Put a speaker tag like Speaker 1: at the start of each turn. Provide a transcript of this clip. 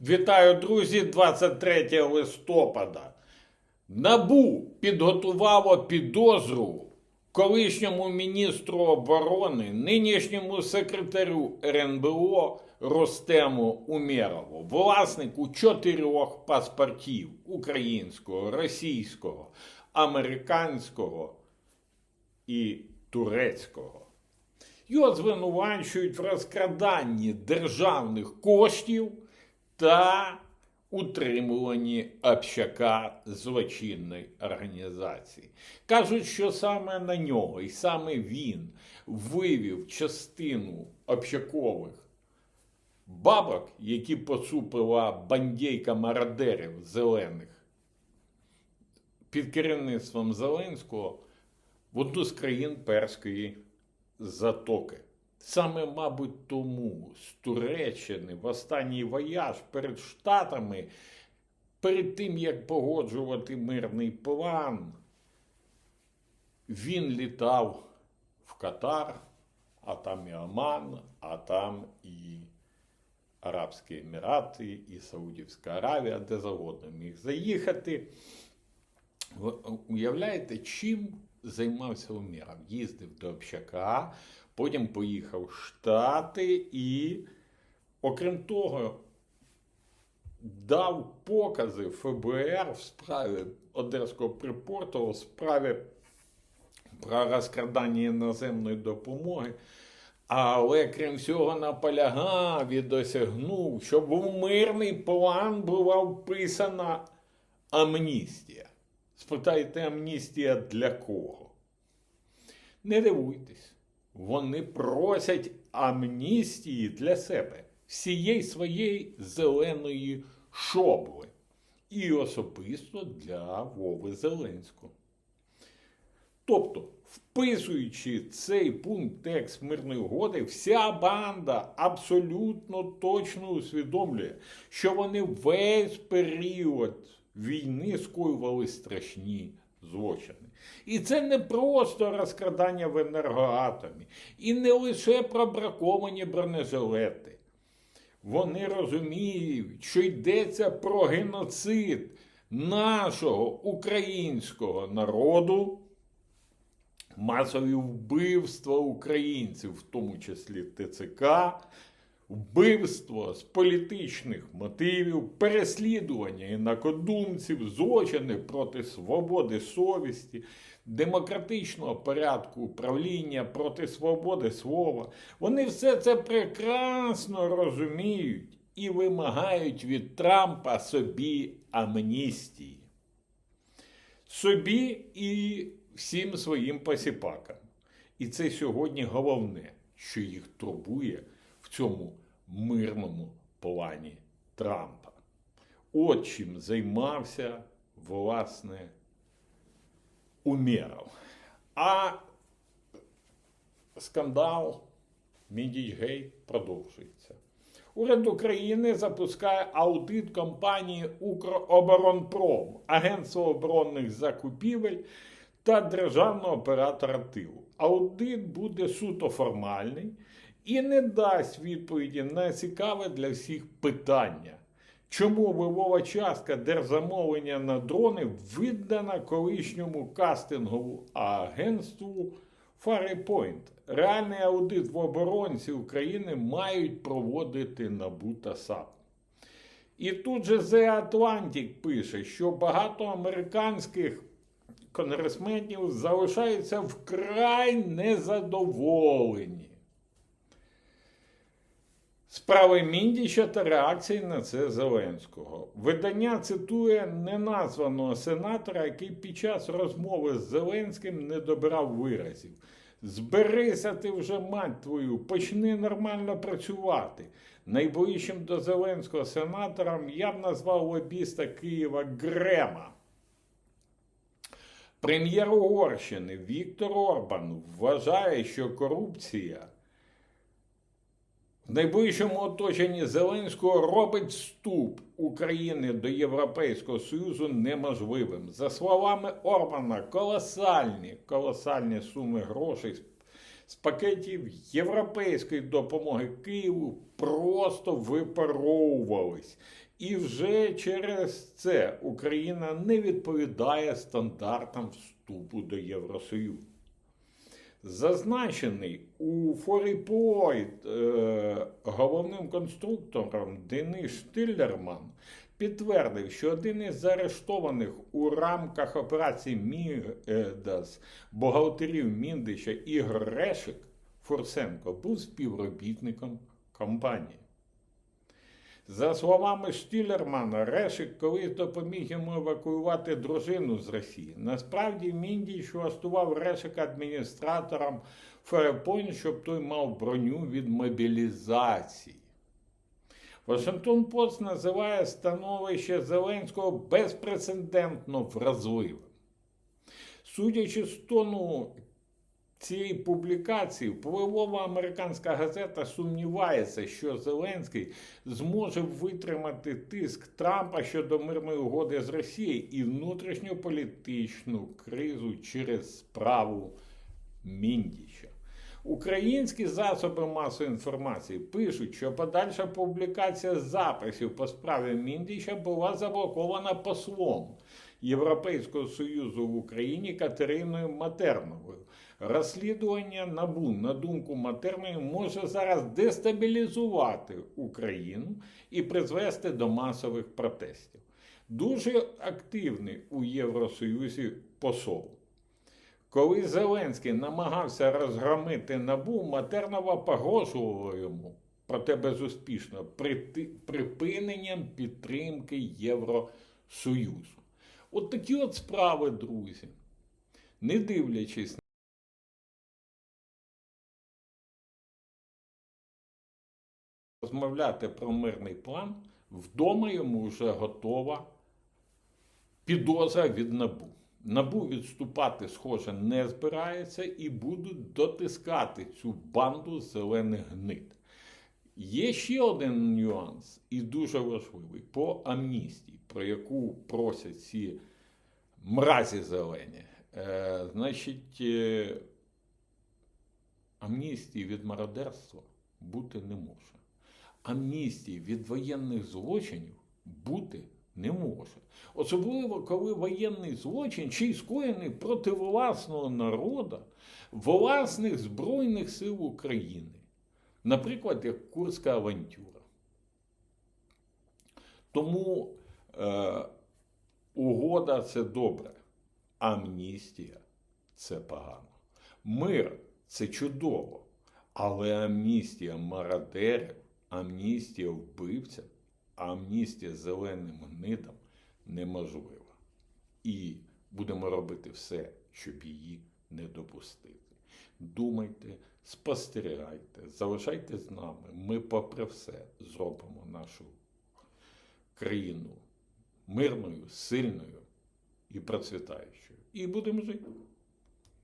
Speaker 1: Вітаю, друзі, 23 листопада. Набу підготувало підозру колишньому міністру оборони, нинішньому секретарю РНБО Ростему Умєрову, власнику чотирьох паспортів українського, російського, американського і турецького. Його звинувачують в розкраданні державних коштів та утримуванні общака злочинної організації. Кажуть, що саме на нього і саме він вивів частину общакових бабок, які поцупила бандійка мародерів зелених під керівництвом Зеленського в одну з країн Перської затоки. Саме, мабуть, тому з Туреччини в останній вояж перед Штатами, перед тим як погоджувати мирний план, він літав в Катар, а там і Оман, а там і Арабські Емірати, і Саудівська Аравія, де завгодно міг заїхати. Ви уявляєте, чим займався Умєров? Їздив до Общака, потім поїхав в Штати і, окрім того, дав покази ФБР в справі Одеського припорту, в справі про розкрадання іноземної допомоги. Але крім всього наполягав і досягнув, щоб у мирний план була вписана амністія. Спитайте, амністія для кого? Не дивуйтесь, вони просять амністії для себе, всієї своєї зеленої шобли. І особисто для Вови Зеленського. Тобто, вписуючи цей пункт текст мирної угоди, вся банда абсолютно точно усвідомлює, що вони весь період війни скоювали страшні злочини. І це не просто розкрадання в енергоатомі, і не лише про браковані бронежилети. Вони розуміють, що йдеться про геноцид нашого українського народу масові вбивства українців, в тому числі ТЦК, вбивство з політичних мотивів, переслідування інакодумців, злочини проти свободи совісті, демократичного порядку управління проти свободи слова. Вони все це прекрасно розуміють і вимагають від Трампа собі амністії. Собі і всім своїм посіпакам. І це сьогодні головне, що їх турбує цьому мирному плані Трампа. От чим займався, власне, Умєров. А скандал Мідічгейт продовжується. Уряд України запускає аудит компанії Укроборонпром, Агентство оборонних закупівель та державного оператора тилу. Аудит буде суто формальний і не дасть відповіді на цікаве для всіх питання. Чому вивова частка держзамовлення на дрони видана колишньому кастингову агентству Faripоint? Реальний аудит в оборонці України мають проводити НАБУ та САП. І тут же The Atlantic пише, що багато американських конгресменів залишаються вкрай незадоволені. Справи Міндіча та реакції на це Зеленського. Видання цитує неназваного сенатора, який під час розмови з Зеленським не добрав виразів. Зберися ти вже, мать твою, почни нормально працювати. Найближчим до Зеленського сенатором я б назвав лобіста Києва Грема. Прем'єр Угорщини Віктор Орбан вважає, що корупція в найближчому оточенні Зеленського робить вступ України до Європейського Союзу неможливим. За словами Орбана, колосальні, колосальні суми грошей з пакетів європейської допомоги Києву просто випаровувались І вже через це Україна не відповідає стандартам вступу до Євросоюзу. Зазначений у Форіпойт е, головним конструктором Денис Штиллерман підтвердив, що один із заарештованих у рамках операції Мідас бухгалтерів Міндича Ігор Решик Фурсенко був співробітником компанії. За словами Штілермана, Решик колись допоміг йому евакуювати дружину з Росії. Насправді Міндіч влаштував Решика адміністратором Ферепойнт, щоб той мав броню від мобілізації. Вашингтон Пост називає становище Зеленського безпрецедентно вразливим. Судячи з тону цієї публікації, впливова американська газета сумнівається, що Зеленський зможе витримати тиск Трампа щодо мирної угоди з Росією і внутрішньополітичну кризу через справу Міндіча. Українські засоби масової інформації пишуть, що подальша публікація записів по справі Міндіча була заблокована послом Європейського Союзу в Україні Катериною Матерновою. Розслідування НАБУ, на думку Матерної, може зараз дестабілізувати Україну і призвести до масових протестів. Дуже активний у Євросоюзі посол. Коли Зеленський намагався розгромити набу, Матернова погрожувала йому, проте безуспішно, припиненням підтримки Євросоюзу. От такі от справи, друзі. Не дивлячись розмовляти про мирний план, вдома йому вже готова підозра від набу. Набу відступати, схоже, не збирається і будуть дотискати цю банду зелених гнид. Є ще один нюанс, і дуже важливий по амністії, про яку просять ці мразі зелені. Е, значить, е, амністії від мародерства бути не може. Амністії від воєнних злочинів бути не може. Особливо, коли воєнний злочин чи скоєний проти власного народу, власних Збройних сил України. Наприклад, як Курська авантюра. Тому е, угода це добре, амністія це погано. Мир це чудово, але амністія мародерів, амністія вбивцям, амністія зеленим гнидам неможлива. І будемо робити все, щоб її не допустити. Думайте, спостерігайте, залишайтесь з нами. Ми, попри все, зробимо нашу країну мирною, сильною і процвітаючою. І будемо жити.